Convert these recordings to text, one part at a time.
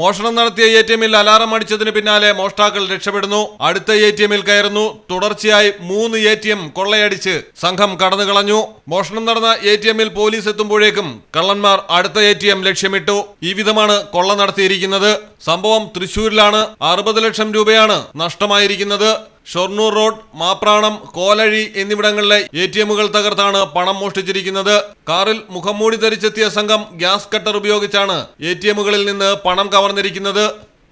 മോഷണം നടത്തിയ A T എമ്മിൽ അലാറം അടിച്ചതിന് പിന്നാലെ മോഷ്ടാക്കൾ രക്ഷപ്പെടുന്നു. അടുത്ത എ ടി എമ്മിൽ കയറുന്നു. തുടർച്ചയായി മൂന്ന് എ ടി എം കൊള്ളയടിച്ച് സംഘം കടന്നു കളഞ്ഞു മോഷണം നടന്ന എ ടി എമ്മിൽ പോലീസ് എത്തുമ്പോഴേക്കും കള്ളന്മാർ അടുത്ത എ ടി എം ലക്ഷ്യമിട്ടു. ഈ വിധമാണ് കൊള്ള നടത്തിയിരിക്കുന്നത്. സംഭവം തൃശൂരിലാണ്. അറുപത് ലക്ഷം രൂപയാണ് നഷ്ടമായിരിക്കുന്നത്. ഷൊർണൂർ റോഡ് മാപ്രാണം കോലഴി എന്നിവിടങ്ങളിലെ എ ടി എമ്മുകൾ തകർത്താണ് പണം മോഷ്ടിച്ചിരിക്കുന്നത്. കാറിൽ മുഖംമൂടി ധരിച്ചെത്തിയ സംഘം ഗ്യാസ് കട്ടർ ഉപയോഗിച്ചാണ് എ ടി എമ്മുകളിൽ നിന്ന് പണം കവർന്നിരിക്കുന്നത്.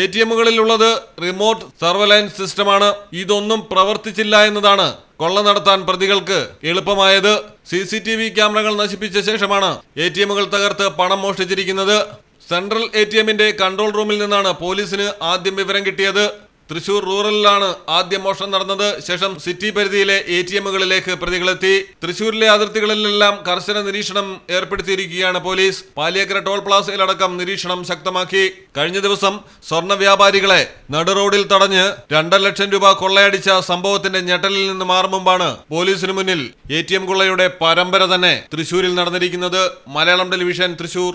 എ ടി എമ്മുകളിൽ ഉള്ളത് റിമോട്ട് സർവലൈൻസ് സിസ്റ്റമാണ്. ഇതൊന്നും പ്രവർത്തിച്ചില്ല എന്നതാണ് കൊള്ള നടത്താൻ പ്രതികൾക്ക് എളുപ്പമായത്. സി സി ടി വി ക്യാമറകൾ നശിപ്പിച്ച ശേഷമാണ് എ ടി എമ്മുകൾ തകർത്ത് പണം മോഷ്ടിച്ചിരിക്കുന്നത്. സെൻട്രൽ എ ടി എമ്മിന്റെ കൺട്രോൾ റൂമിൽ നിന്നാണ് പോലീസിന് ആദ്യം വിവരം കിട്ടിയത്. തൃശൂർ റൂറലിലാണ് ആദ്യ മോഷണം നടന്നത്. ശേഷം സിറ്റി പരിധിയിലെ എ ടി എമ്മുകളിലേക്ക് പ്രതികളെത്തി. തൃശൂരിലെ അതിർത്തികളിലെല്ലാം കർശന നിരീക്ഷണം ഏർപ്പെടുത്തിയിരിക്കുകയാണ് പോലീസ്. പാലിയേക്കര ടോൾ പ്ലാസയിലടക്കം നിരീക്ഷണം ശക്തമാക്കി. കഴിഞ്ഞ ദിവസം സ്വർണ വ്യാപാരികളെ നടുറോഡിൽ തടഞ്ഞ് രണ്ടര ലക്ഷം രൂപ കൊള്ളയടിച്ച സംഭവത്തിന്റെ ഞെട്ടലിൽ നിന്ന് മാറുമ്പാണ് മുമ്പാണ് പോലീസിന് മുന്നിൽ എ ടി എം കൊള്ളയുടെ പരമ്പര തന്നെ തൃശൂരിൽ നടന്നിരിക്കുന്നത്. മലയാളം ടെലിവിഷൻ തൃശൂർ.